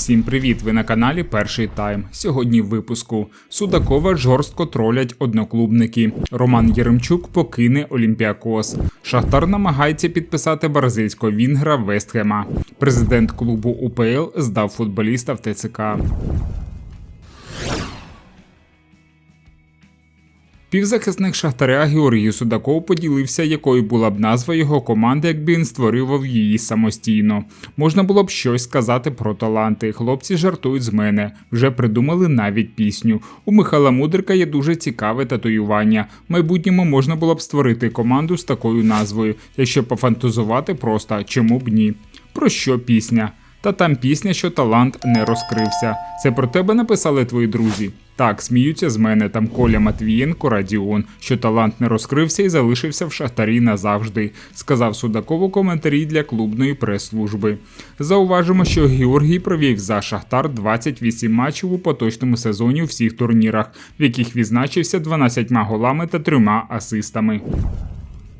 Всім привіт! Ви на каналі Перший Тайм. Сьогодні в випуску Судакова жорстко тролять одноклубники. Роман Єремчук покине Олімпіакос. Шахтар намагається підписати бразильського вінгра Вестхема. Президент клубу УПЛ здав футболіста в ТЦК. Півзахисник Шахтаря Георгій Судаков поділився, якою була б назва його команди, якби він створював її самостійно. Можна було б щось сказати про таланти. Хлопці жартують з мене, вже придумали навіть пісню. У Михайла Мудрика є дуже цікаве татуювання. В майбутньому можна було б створити команду з такою назвою, якщо пофантазувати просто чому б ні. Про що пісня? Та там пісня, що талант не розкрився. Це про тебе написали твої друзі. Так, сміються з мене там Коля Матвієнко Радіон, що талант не розкрився і залишився в шахтарі назавжди, сказав Судаков у коментарі для клубної прес-служби. Зауважимо, що Георгій провів за Шахтар 28 матчів у поточному сезоні у всіх турнірах, в яких відзначився 12 голами та 3 асистами.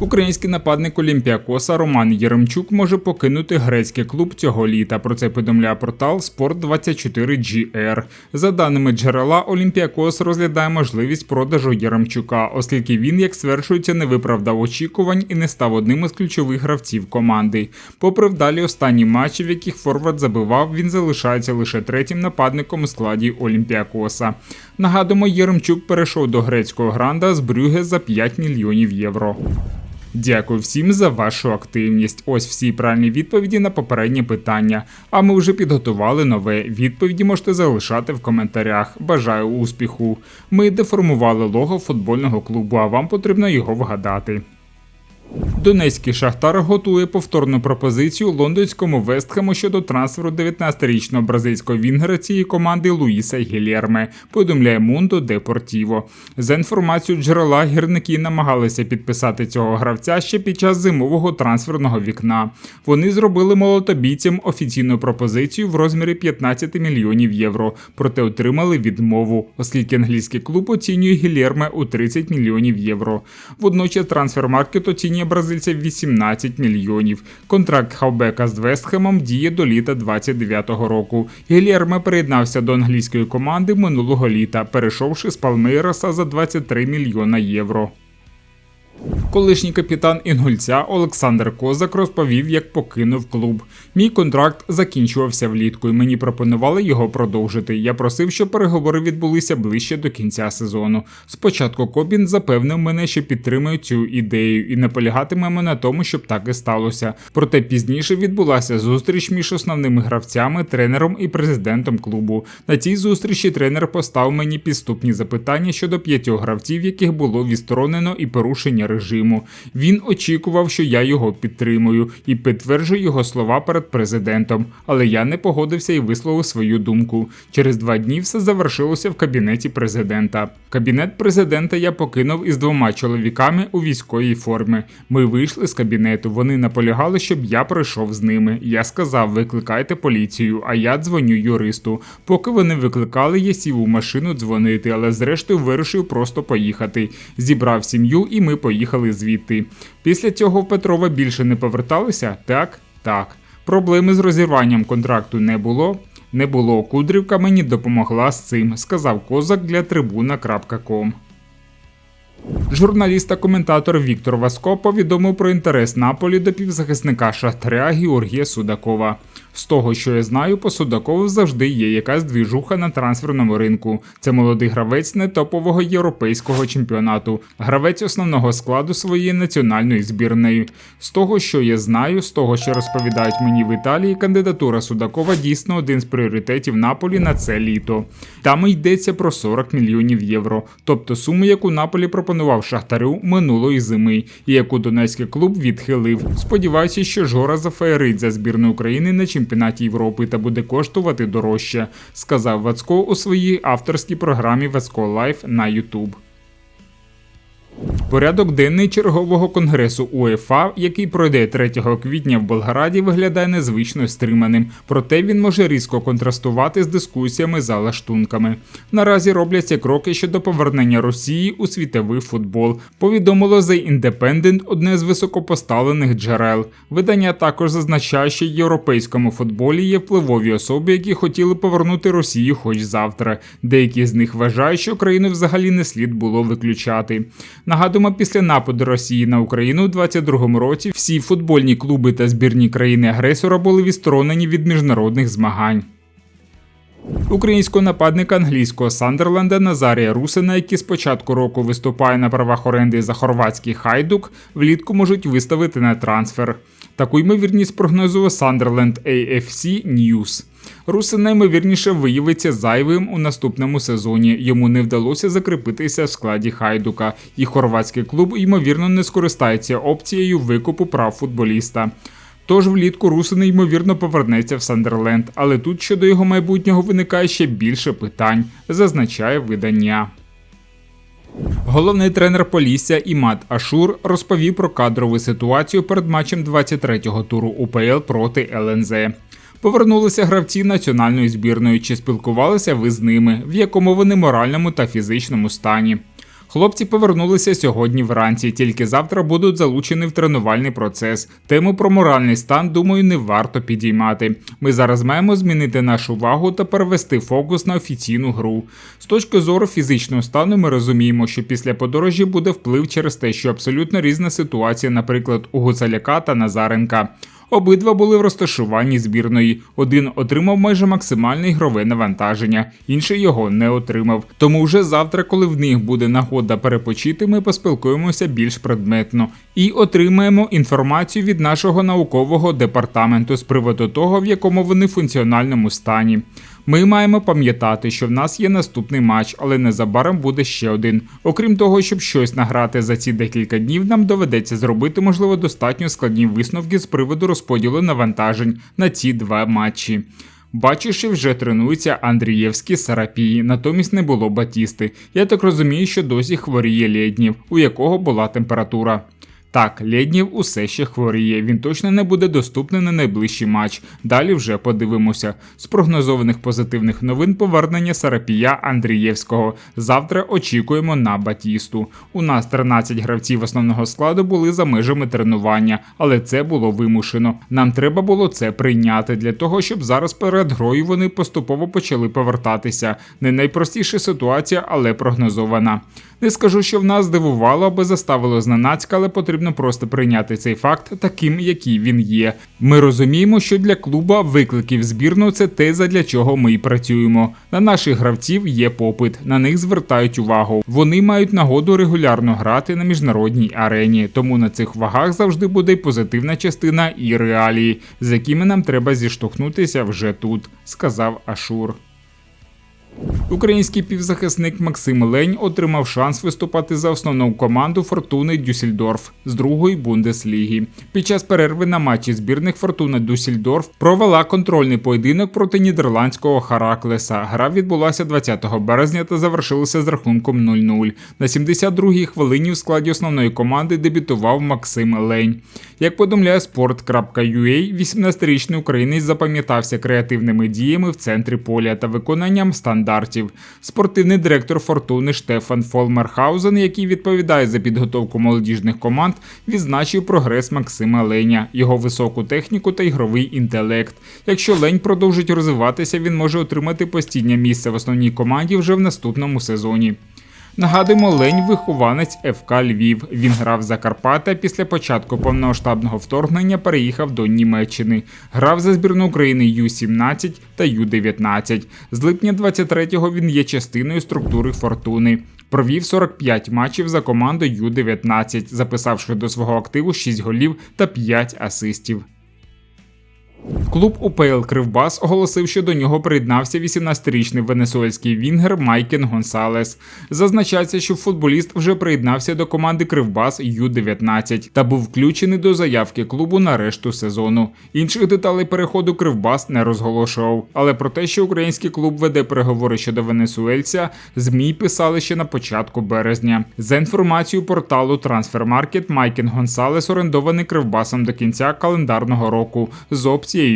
Український нападник Олімпіакоса Роман Єремчук може покинути грецький клуб цього літа. Про це повідомляє портал Sport24GR. За даними джерела, Олімпіакос розглядає можливість продажу Єремчука, оскільки він, як стверджується, не виправдав очікувань і не став одним із ключових гравців команди. Попри вдалі останні матчі, в яких Форвард забивав, він залишається лише третім нападником у складі Олімпіакоса. Нагадуємо, Єремчук перейшов до грецького гранда з Брюге за 5 мільйонів євро. Дякую всім за вашу активність. Ось всі правильні відповіді на попередні питання. А ми вже підготували нове. Відповіді можете залишати в коментарях. Бажаю успіху. Ми деформували лого футбольного клубу, а вам потрібно його вгадати. Донецький шахтар готує повторну пропозицію лондонському Вестхему щодо трансферу 19-річного бразильського вінгера цієї команди Луїса Гілєрме. Повідомляє Мундо Депортіво. За інформацією джерела гірники намагалися підписати цього гравця ще під час зимового трансферного вікна. Вони зробили молотобійцям офіційну пропозицію в розмірі 15 мільйонів євро, проте отримали відмову, оскільки англійський клуб оцінює Гілєрме у 30 мільйонів євро. Водночас трансфермаркет оцінює бразильця 18 мільйонів. Контракт Хаубека з Вестхемом діє до літа 29-го року. Гілєрме приєднався до англійської команди минулого літа, перейшовши з Палмейраса за 23 мільйона євро. Колишній капітан Інгульця Олександр Козак розповів, як покинув клуб. Мій контракт закінчувався влітку, і мені пропонували його продовжити. Я просив, щоб переговори відбулися ближче до кінця сезону. Спочатку Кобін запевнив мене, що підтримує цю ідею і наполягатимемо на тому, щоб так і сталося. Проте пізніше відбулася зустріч між основними гравцями, тренером і президентом клубу. На цій зустрічі тренер поставив мені підступні запитання щодо п'ятьох гравців, яких було відсторонено і порушення режиму. Він очікував, що я його підтримую і підтверджую його слова перед президентом. Але я не погодився і висловив свою думку. Через два дні все завершилося в кабінеті президента. Кабінет президента я покинув із двома чоловіками у військовій формі. Ми вийшли з кабінету. Вони наполягали, щоб я пройшов з ними. Я сказав: викликайте поліцію, а я дзвоню юристу. Поки вони викликали, я сів у машину дзвонити, але зрештою вирішив просто поїхати. Зібрав сім'ю, і ми поїхали звідти. Після цього в Петрова більше не поверталися? Так, так. Проблеми з розірванням контракту не було. Не було. Кудрівка мені допомогла з цим, сказав козак для трибуна.ком. Журналіст та коментатор Віктор Васко повідомив про інтерес Наполі до півзахисника Шахтаря Георгія Судакова. З того, що я знаю, по Судакову завжди є якась двіжуха на трансферному ринку. Це молодий гравець не топового європейського чемпіонату, гравець основного складу своєї національної збірної. З того, що я знаю, з того, що розповідають мені в Італії, кандидатура Судакова дійсно один з пріоритетів Наполі на це літо. Там йдеться про 40 мільйонів євро, тобто суму, яку Наполі пропонував Шахтарю минулої зими, і яку Донецький клуб відхилив. Сподіваюся, що Жора зафеєрить за збірну України на чемпіонаті чемпіонаті Європи та буде коштувати дорожче, сказав Вацко у своїй авторській програмі Вацко Лайф на YouTube. Порядок денний чергового конгресу УЄФА, який пройде 3 квітня в Болграді, виглядає незвично стриманим, проте він може різко контрастувати з дискусіями за лаштунками. Наразі робляться кроки щодо повернення Росії у світовий футбол. Повідомило The Independent одне з високопоставлених джерел. Видання також зазначає, що в європейському футболі є впливові особи, які хотіли повернути Росію хоч завтра. Деякі з них вважають, що країну взагалі не слід було виключати. Нагадуємо, після нападу Росії на Україну у 22-му році всі футбольні клуби та збірні країни агресора були відсторонені від міжнародних змагань. Українського нападника англійського Сандерленда Назарія Русина, який з початку року виступає на правах оренди за хорватський хайдук, влітку можуть виставити на трансфер. Таку ймовірність прогнозує Сандерленд AFC News. Русин наймовірніше виявиться зайвим у наступному сезоні. Йому не вдалося закріпитися в складі хайдука, і хорватський клуб ймовірно не скористається опцією викупу прав футболіста. Тож влітку Русин ймовірно повернеться в Сандерленд, але тут щодо його майбутнього виникає ще більше питань, зазначає видання. Головний тренер Полісся Імат Ашур розповів про кадрову ситуацію перед матчем 23-го туру УПЛ проти ЛНЗ. Повернулися гравці національної збірної, чи спілкувалися ви з ними, в якому вони моральному та фізичному стані. Хлопці повернулися сьогодні вранці, тільки завтра будуть залучені в тренувальний процес. Тему про моральний стан, думаю, не варто підіймати. Ми зараз маємо змінити нашу увагу та перевести фокус на офіційну гру. З точки зору фізичного стану, ми розуміємо, що після подорожі буде вплив через те, що абсолютно різна ситуація, наприклад, у Гуцаляка та Назаренка. Обидва були в розташуванні збірної. Один отримав майже максимальне ігрове навантаження, інший його не отримав. Тому вже завтра, коли в них буде нагода перепочити, ми поспілкуємося більш предметно і отримаємо інформацію від нашого наукового департаменту з приводу того, в якому вони функціональному стані. Ми маємо пам'ятати, що в нас є наступний матч, але незабаром буде ще один. Окрім того, щоб щось награти за ці декілька днів, нам доведеться зробити, можливо, достатньо складні висновки з приводу розподілу навантажень на ці два матчі. Що вже тренуються Андрієвські Сарапії, натомість не було батісти. Я так розумію, що досі хворіє Лєднів, у якого була температура. Так, Лєднів усе ще хворіє. Він точно не буде доступний на найближчий матч. Далі вже подивимося. З прогнозованих позитивних новин повернення Сарапія Андрієвського. Завтра очікуємо на Батісту. У нас 13 гравців основного складу були за межами тренування, але це було вимушено. Нам треба було це прийняти для того, щоб зараз перед грою вони поступово почали повертатися. Не найпростіша ситуація, але прогнозована. Не скажу, що в нас здивувало аби заставило зненацька, але потрібно просто прийняти цей факт таким, який він є. Ми розуміємо, що для клуба викликів збірну це те, задля чого ми й працюємо. На наших гравців є попит, на них звертають увагу. Вони мають нагоду регулярно грати на міжнародній арені, тому на цих вагах завжди буде й позитивна частина і реалії, з якими нам треба зіштовхнутися вже тут, сказав Ашур. Український півзахисник Максим Лень отримав шанс виступати за основну команду Фортуни Дюссельдорф з другої Бундесліги. Під час перерви на матчі збірних Фортуни Дюссельдорф провела контрольний поєдинок проти нідерландського Хараклеса. Гра відбулася 20 березня та завершилася з рахунком 0-0. На 72-й хвилині в складі основної команди дебютував Максим Лень. Як повідомляє sport.ua, 18-річний українець запам'ятався креативними діями в центрі поля та виконанням стандартів. Спортивний директор Фортуни Штефан Фолмерхаузен, який відповідає за підготовку молодіжних команд, відзначив прогрес Максима Леня, його високу техніку та ігровий інтелект. Якщо Лень продовжить розвиватися, він може отримати постійне місце в основній команді вже в наступному сезоні. Нагадуємо, Лень вихованець ФК Львів. Він грав за Карпата. Після початку повномасштабного вторгнення переїхав до Німеччини. Грав за збірну України Ю-17 та Ю-19. З липня 23-го він є частиною структури фортуни. Провів 45 матчів за команду Ю-19, записавши до свого активу 6 голів та 5 асистів. Клуб УПЛ Кривбас оголосив, що до нього приєднався 18-річний венесуельський вінгер Майкен Гонсалес. Зазначається, що футболіст вже приєднався до команди Кривбас Ю-19 та був включений до заявки клубу на решту сезону. Інших деталей переходу Кривбас не розголошував. Але про те, що український клуб веде переговори щодо венесуельця, змі писали ще на початку березня. За інформацією порталу Трансфермаркет, Майкен Гонсалес орендований Кривбасом до кінця календарного року з опцією